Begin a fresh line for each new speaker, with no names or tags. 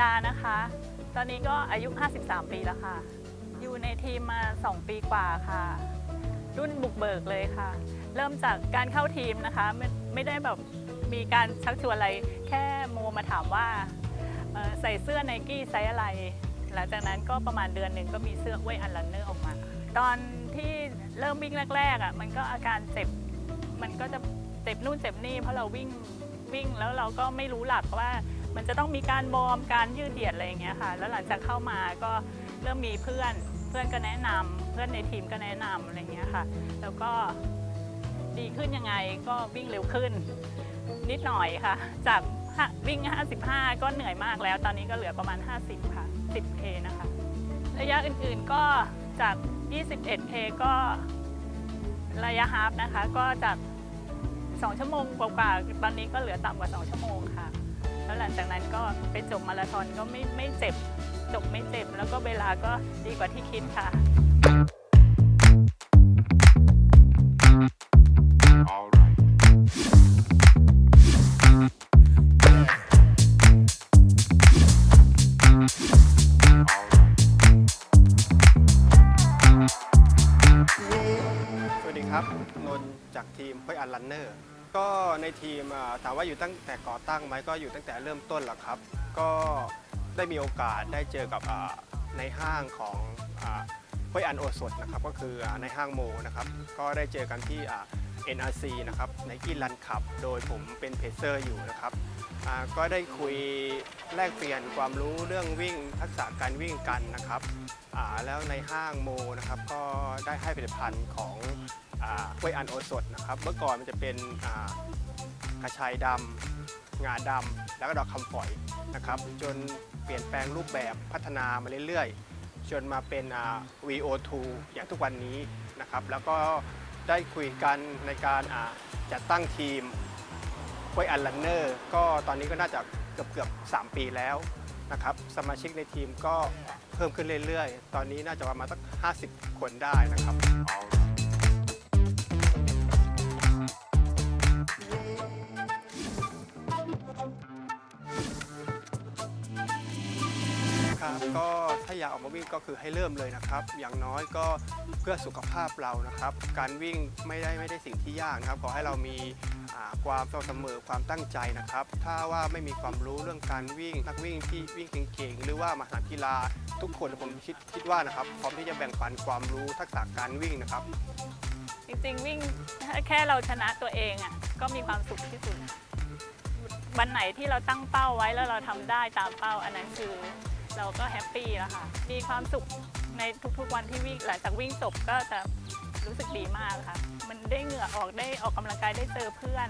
ดานะคะ ตอนนี้ก็อายุ 53 ปีแล้วค่ะ อยู่ในทีมมา 2 ปีกว่าค่ะ รุ่นบุกเบิกเลยค่ะ เริ่มจากการเข้าทีมนะคะ ไม่ไม่ได้แบบมีการชักชวนอะไร แค่โมมาถามว่าใส่เสื้อไนกี้ไซส์อะไร หลังจากนั้นก็ประมาณเดือนหนึ่งก็มีเสื้อเว้ยอันลันเนอร์ออกมา ตอนที่เริ่มวิ่งแรกๆอะมันก็อาการเจ็บ มันก็จะเจ็บนู่นเจ็บนี่เพราะเราวิ่ง วิ่ง แล้วเราก็ไม่รู้หลักว่ามันจะต้องมีการบอร์มการยืดเหยียดอะไรอย่างเงี้ยค่ะ แล้วหลังจากเข้ามาก็เริ่มมีเพื่อนเพื่อนก็แนะนำเพื่อนในทีมก็แนะนำอะไรเงี้ยค่ะ แล้วก็ดีขึ้นยังไงก็วิ่งเร็วขึ้น นิดหน่อยค่ะ จากห้าวิ่ง 55 ก็เหนื่อยมากแล้ว ตอนนี้ก็เหลือประมาณ 50 ค่ะ 10K นะคะ ระยะอื่นๆก็จาก 21K ก็ระยะฮาฟนะคะ ก็จาก 2 ชั่วโมงกว่าๆตอนนี้ก็เหลือต่ำกว่า 2 ชั่วโมงค่ะ แล้วหลังจากนั้นก็ไปจบมาราธอนก็ไม่ไม่เจ็บ จบไม่เจ็บ แล้วก็เวลาก็ดีกว่าที่คิดค่ะ
ครับนนท์จากทีมห้วยอันลันเนอร์ก็ในทีมอ่าถามว่าอยู่ตั้งแต่ก่อตั้งไหมก็อยู่ตั้งแต่เริ่มต้นแหละครับ ก็ได้มีโอกาสได้เจอกับอ่าในห้างของอ่าห้วยอันโอสดนะครับก็คืออ่าในห้างโมนะครับ ก็ได้เจอกันที่อ่า NRC นะครับในกีรันขับ โดยผมเป็นเพเซอร์อยู่นะครับอ่าก็ได้คุยแลกเปลี่ยนความรู้เรื่องวิ่งทักษะการวิ่งกันนะครับ อ่าแล้วในห้างโมนะครับก็ได้ให้ผลิตภัณฑ์ของ กล้วยอันโอสดนะครับ เมื่อก่อนมันจะเป็นกระชายดำงาดำแล้วก็ดอกคำฝอยนะครับ จนเปลี่ยนแปลงรูปแบบพัฒนามาเรื่อยๆ จนมาเป็น VO2 อย่างทุกวันนี้นะครับ แล้วก็ได้คุยกันในการจัดตั้งทีมกล้วยอันลันเนอร์ก็ตอนนี้ก็น่าจะเกือบเกือบ3 ปีแล้วนะครับ สมาชิกในทีมก็เพิ่มขึ้นเรื่อยๆ ตอนนี้น่าจะประมาณสัก 50 คนได้นะครับ ก็ถ้าอยากออกมาวิ่งก็คือให้เริ่มเลยนะครับ อย่างน้อยก็เพื่อสุขภาพเรานะครับ การวิ่งไม่ได้ไม่ได้สิ่งที่ยากนะครับ ขอให้เรามีความสม่ำเสมอความตั้งใจนะครับ ถ้าว่าไม่มีความรู้เรื่องการวิ่งนักวิ่งที่วิ่งเก่งๆ หรือว่ามาสนามกีฬาทุกคนผมคิดคิดว่านะครับพร้อมที่จะแบ่งปันความรู้ทักษะการวิ่งนะครับ
จริงๆวิ่งแค่เราชนะตัวเองอะก็มีความสุขที่สุดวันไหนที่เราตั้งเป้าไว้แล้วเราทำได้ตามเป้าอันนั้นคือ เราก็แฮปปี้แล้วค่ะ มีความสุขในทุกๆวันที่วิ่งหลังจากวิ่งจบก็จะรู้สึกดีมากค่ะ มันได้เหงื่อออกได้ออกกำลังกายได้เจอเพื่อน